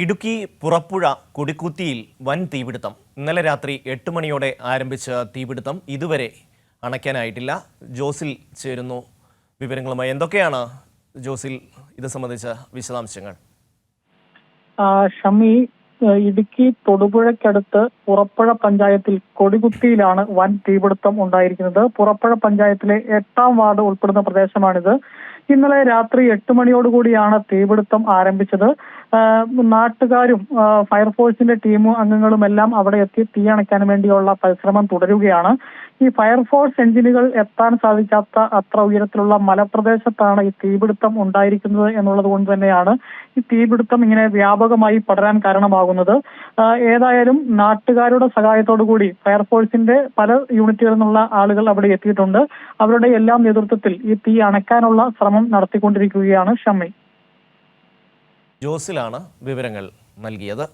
ഇടുക്കി പുറപ്പുഴ കൊടിക്കുത്തിയിൽ വൻ തീപിടുത്തം. ഇന്നലെ രാത്രി എട്ട് മണിയോടെ ആരംഭിച്ച തീപിടുത്തം ഇതുവരെ അണയ്ക്കാനായിട്ടില്ല. ജോസിൽ ചേരുന്നു വിവരങ്ങളുമായി. എന്തൊക്കെയാണ് ജോസിൽ ഇത് സംബന്ധിച്ച വിശദാംശങ്ങൾ? ഷമി ഇടുക്കി തൊടുപുഴയ്ക്കടുത്ത് പുറപ്പുഴ പഞ്ചായത്തിൽ കൊടികുത്തിയിലാണ് വൻ തീപിടുത്തം ഉണ്ടായിരിക്കുന്നത്. പുറപ്പുഴ പഞ്ചായത്തിലെ എട്ടാം വാർഡ് ഉൾപ്പെടുന്ന പ്രദേശമാണിത്. ഇന്നലെ രാത്രി എട്ട് മണിയോടുകൂടിയാണ് തീപിടുത്തം ആരംഭിച്ചത്. നാട്ടുകാരും ഫയർഫോഴ്സിന്റെ ടീമും അംഗങ്ങളും എല്ലാം അവിടെ എത്തി തീ അണയ്ക്കാൻ വേണ്ടിയുള്ള പരിശ്രമം തുടരുകയാണ്. ഈ ഫയർഫോഴ്സ് എഞ്ചിനുകൾ എത്താൻ സാധിക്കാത്ത അത്ര ഉയരത്തിലുള്ള മലപ്രദേശത്താണ് ഈ തീപിടുത്തം ഉണ്ടായിരിക്കുന്നത് എന്നുള്ളത് കൊണ്ട് തന്നെയാണ് ഈ തീപിടുത്തം ഇങ്ങനെ വ്യാപകമായി പടരാൻ കാരണമാകുന്നത്. ഏതായാലും നാട്ടുകാരുടെ സഹായത്തോടു കൂടി ഫയർഫോഴ്സിന്റെ പല യൂണിറ്റുകളിൽ നിന്നുള്ള ആളുകൾ അവിടെ എത്തിയിട്ടുണ്ട്. അവരുടെ എല്ലാം നേതൃത്വത്തിൽ ഈ തീ അണയ്ക്കാനുള്ള ശ്രമം നടത്തിക്കൊണ്ടിരിക്കുകയാണ് ഷമ്മി. ജോസിലാണ് വിവരങ്ങൾ നൽകിയത്.